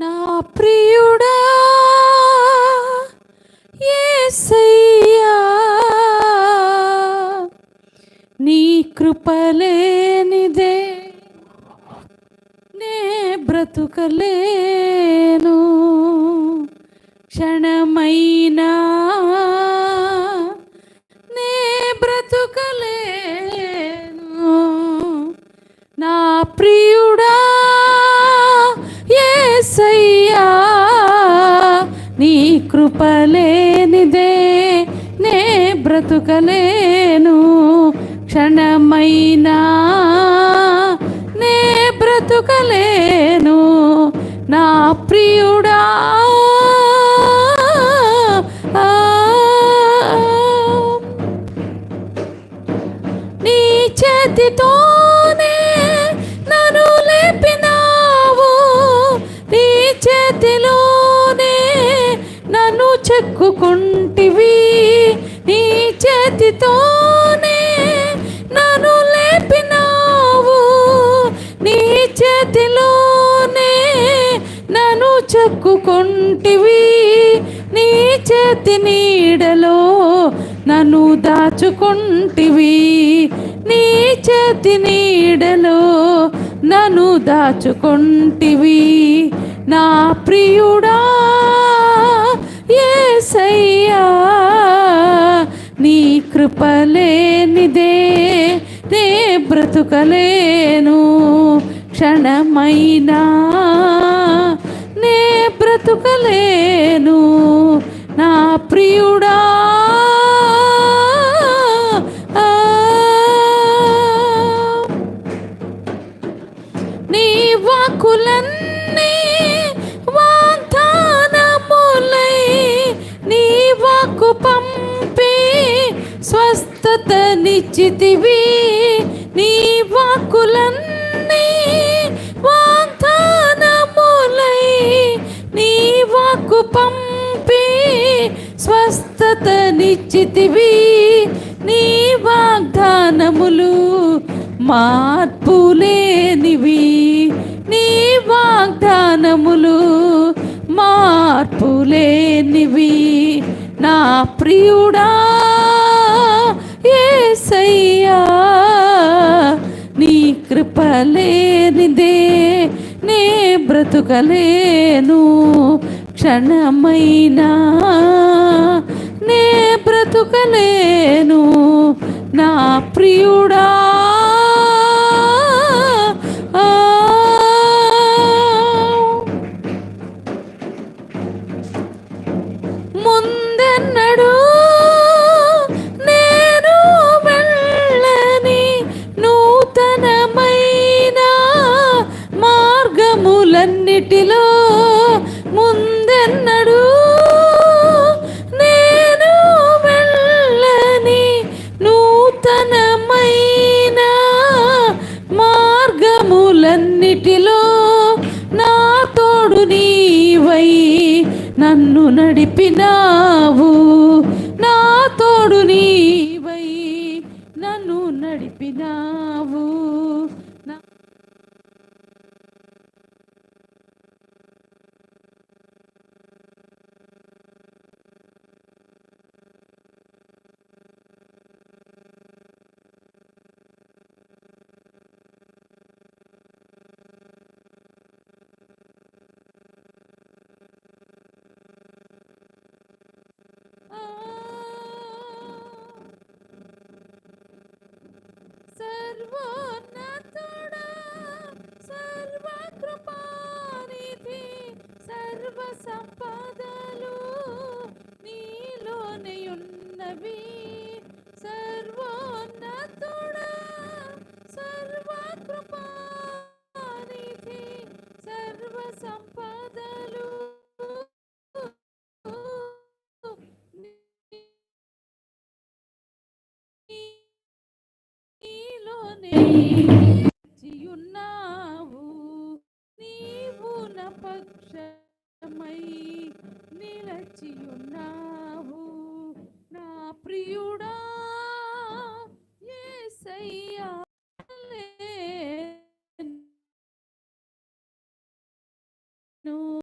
నా ప్రియుడా యేసయ్యా నీ కృపలేనిదే నే బ్రతుకలేను. క్షణమైనా కృపలేనిదే నే బ్రతుకలేను. క్షణమైనా నే బ్రతుకలేను. నా ప్రియుడా ఆ, నీ చేతితో నన్ను చెక్కుకుంటివి. నీ చేతితోనే నన్ను లేపినావు. నీ చేతిలోనే నన్ను చెక్కుకుంటివి. నీ చేతి నీడలో నన్ను దాచుకుంటివి. నీ చేతి నీడలో నన్ను దాచుకుంటివి. నా ప్రియుడా ఏసయ్యా నీ కృపలేనిదే నే బ్రతుకలేను క్షణమైనా నే బ్రతుకలేను. వాకు పంపి స్వస్థతనిచ్చితివి నీ వాగ్దానములు మార్పులేనివి. నీ వాగ్దానములు మార్పులేనివి. నా ప్రియుడా ఏసయ్యా నీ కృపలేనిదే నే బ్రతుకలేను. క్షణమైనా నే బ్రతుకలేను నా ప్రియుడా ఆ. ముందెన్నడు నేను వెళ్ళని నూతనమైన మార్గములన్నిటిలో ముందెన్నడు నేను వెళ్ళని నూతనమైన మార్గములన్నిటిలో నా తోడు నీవై నన్ను నడిపినావు. నా తోడు నీవై నన్ను నడిపినా సర్వోన్నతుడా సర్వకృపానిధి సర్వ సంపదలు నీలోనే ఉన్నవి. సర్వోన్నతుడా సర్వకృపానిధి నీలోనే నీవు నా పక్షమై నిలచియున్నావు. నా ప్రియుడా యేసయ్యా